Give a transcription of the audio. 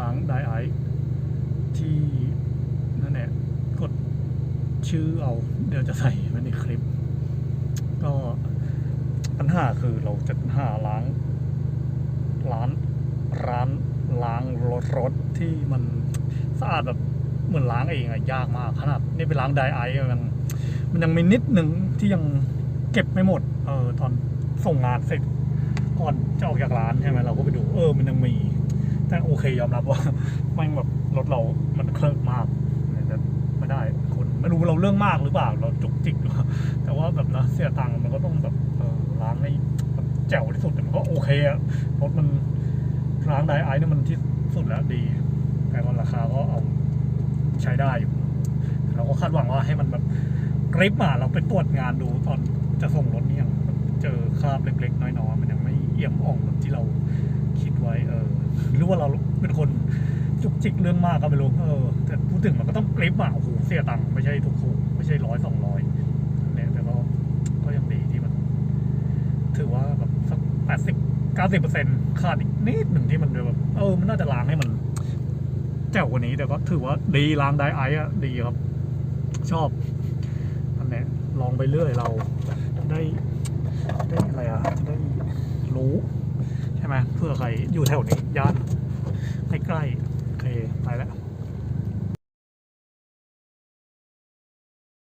ล้างไดไอที่นั่นแหละกดชื่อเอาเดี๋ยวจะใส่ไว้ในคลิป ก็ปัญหาคือเราจะหาล้างร้านร้านล้างรถรถที่มันสะอาดแบบเหมือนล้างเองอะยากมากขนาดนี่ไปล้างไดไอมันมันยังมีนิดหนึ่งที่ยังเก็บไม่หมด เออตอนส่งงานเสร็จก่อนจะออกจากร้านใช่ไหมเราก็ไปดู เออมันยังมี แต่โอ เคยอมรับว่าแม่งแบบรถเรามันเคลิกมากแต่ไม่ได้คนไม่รู้เราเรื่องมากหรือเปล่าเราจุกจิกหรือแต่ว่าแบบนะเสียตังค์มันก็ต้องแบบล้างให้แจ๋วที่สุดแต่มันก็โอเคอะรถมันล้างไดไอซ์เนี่มันที่สุดแล้วดี แต่ก็ราคาก็เอาใช้ได้อยู่เราก็คาดหวังว่าให้มันแบบกริปอะเราไปตรวจงานดูตอนจะส่งรถนี่ยังเจอคราบเล็กๆ น้อยๆมันยังไม่เอี่ยมอ่องแบบที่เราคิดไว้เออ หรือว่าเราเป็นคนจุกจิกเรื่องมากก็ไม่รู้เออแต่พูดถึงมันก็ต้องกริปอะโอ้โหเสียตังค์ไม่ใช่ถูกๆไม่ใช่ร้อยสองร้อยเนี่ยแต่ก็ก็ยังดีที่มัน ถือว่าแบบสักแปดสิบเก้าสิบเปอร์เซ็นต์ขาดอีกนิดหนึ่งที่มันแบบเออมันน่าจะล้างให้มันแจ๋วกว่านี้แต่ก็ถือว่าดีล้างไดไอซ์อะดีครับ ชอบอันเนี้ยลองไปเรื่อยเราได้ได้อะไรอะจะได้รู้ ช่ไหมเพื่อใครอยู่แถวนี้ย่าน